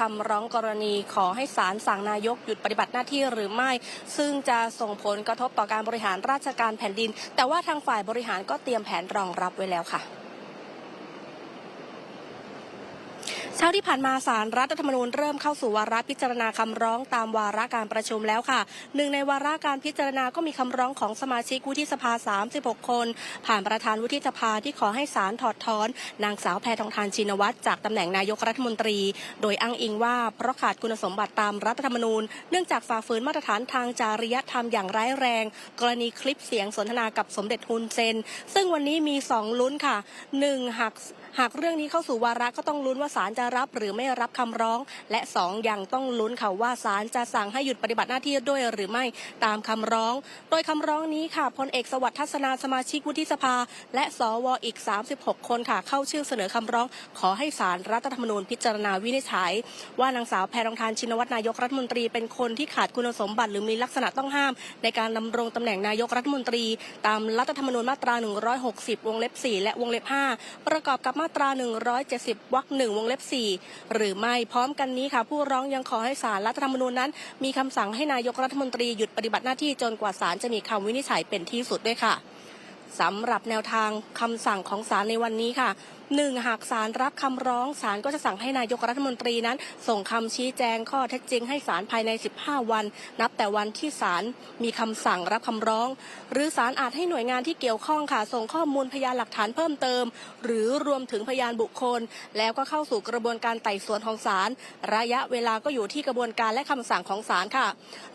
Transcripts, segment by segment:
คำร้องกรณีขอให้ศาลสั่งนายกหยุดปฏิบัติหน้าที่หรือไม่ ซึ่งจะส่งผลกระทบต่อการบริหารราชการแผ่นดิน แต่ว่าทางฝ่ายบริหารก็เตรียมแผนรองรับไว้แล้วค่ะ เช้าที่ผ่านมาสารรัฐธรรมนูญเริ่มเข้าสู่วาระพิจารณาคำร้องตามวาระการประชุมแล้วค่ะหนึ่งในวาระการพิจารณาก็มีคำร้องของสมาชิกวุฒิสภา 36 คน ผ่านประธานวุฒิสภาที่ขอให้ศาลถอดถอน นางสาวแพทองทานชินวัตรจากตำแหน่งนายกรัฐมนตรี โดยอ้างอิงว่าเพราะขาดคุณสมบัติตามรัฐธรรมนูญ เนื่องจากฝ่าฝืนมาตรฐานทางจริยธรรมอย่างร้ายแรง กรณีคลิปเสียงสนทนากับสมเด็จฮุนเซน ซึ่งวันนี้มีสองลุ้นค่ะหนึ่งหากหากเรื่องนี้เข้าสู่วาระก็ต้องลุ้นว่าศาลจะรับหรือไม่รับคำร้อง และสองยังต้องลุ้นค่ะว่าศาลจะสั่งให้หยุดปฏิบัติหน้าที่ด้วยหรือไม่ตามคำร้อง โดยคำร้องนี้ค่ะพลเอกสวัสดิ์ทัศนาสมาชิกวุฒิสภา และสวอีก 36 คนค่ะ เข้าชื่อเสนอคำร้อง ขอให้ศาลรัฐธรรมนูญพิจารณาวินิจฉัย ว่านางสาวแพรองทานชินวัตรนายกรัฐมนตรีเป็นคนที่ขาดคุณสมบัติ หรือมีลักษณะต้องห้าม ในการดำรงตำแหน่งนายกรัฐมนตรี ตามรัฐธรรมนูญมาตรา 160 วงเล็บ 4 และวงเล็บ 5 ประกอบกับมาตรา 170 วรรคหนึ่งวงเล็บ 4หรือไม่พร้อมกันนี้ค่ะ ผู้ร้องยังขอให้ศาลรัฐธรรมนูญนั้น มีคำสั่งให้นายกรัฐมนตรีหยุดปฏิบัติหน้าที่จนกว่าศาลจะมีคำวินิจฉัยเป็นที่สุดด้วยค่ะสำหรับแนวทางคำสั่งของศาลในวันนี้ค่ะ หนึ่งหากศาลรับคำร้องศาลก็จะสั่งให้นายกรัฐมนตรีนั้น ส่งคำชี้แจงข้อเท็จจริงให้ศาลภายใน 15 วัน นับแต่วันที่ศาลมีคำสั่งรับคำร้อง หรือศาลอาจให้หน่วยงานที่เกี่ยวข้องค่ะส่งข้อมูลพยานหลักฐานเพิ่มเติม หรือรวมถึงพยานบุคคล แล้วก็เข้าสู่กระบวนการไต่สวนของศาลระยะเวลาก็อยู่ที่กระบวนการและคำสั่งของศาลค่ะ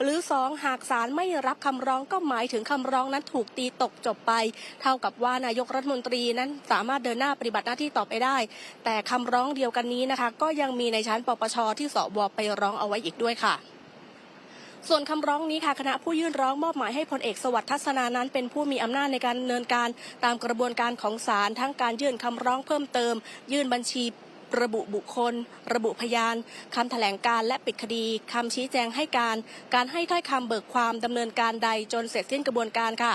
หรือสองหากศาลไม่รับคำร้องก็หมายถึงคำร้องนั้นถูกตีตกจบไป เท่ากับว่านายกรัฐมนตรีนั้นสามารถเดินหน้าปฏิบัติหน้าที่ต่อไปได้ แต่คำร้องเดียวกันนี้นะคะ ก็ยังมีในชั้นปปชที่สวไปร้องเอาไว้อีกด้วยค่ะส่วนคำร้องนี้ค่ะคณะผู้ยื่นร้องมอบหมายให้พลเอกสวัสดิ์ทัศนานั้น เป็นผู้มีอำนาจในการดำเนินการตามกระบวนการของศาลทั้งการยื่นคำร้องเพิ่มเติม ยื่นบัญชี ระบุบุคคล ระบุพยานคำแถลงการและปิดคดีคำชี้แจงให้การ การให้ถ้อยคำเบิกความดำเนินการใดจนเสร็จสิ้นกระบวนการค่ะ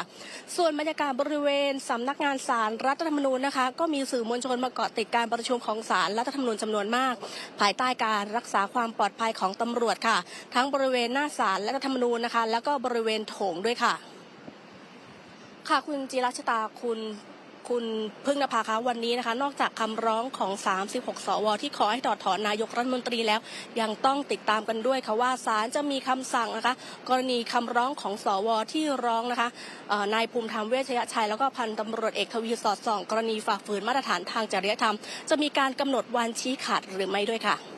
ส่วนบรรยากาศบริเวณสำนักงานศาลรัฐธรรมนูญนะคะ ก็มีสื่อมวลชนมาเกาะติดการประชุมของศาลรัฐธรรมนูญจำนวนมาก ภายใต้การรักษาความปลอดภัยของตำรวจค่ะ ทั้งบริเวณหน้าศาลรัฐธรรมนูญนะคะ แล้วก็บริเวณโถงด้วยค่ะ ค่ะคุณจิรัชตาคุณ คุณพึ่งนภาคะวันนี้นะคะ นอกจากคำร้องของ 36 สว ที่ขอให้ถอดถอนนายกรัฐมนตรีแล้ว ยังต้องติดตามกันด้วยค่ะว่าศาลจะมีคำสั่งนะคะ กรณีคำร้องของสวที่ร้องนะคะนายภูมิธรรมเวชยชัย แล้วก็พันตำรวจเอกทวีสอดส่อง กรณีฝ่าฝืนมาตรฐานทางจริยธรรม จะมีการกำหนดวันชี้ขาดหรือไม่ด้วยค่ะ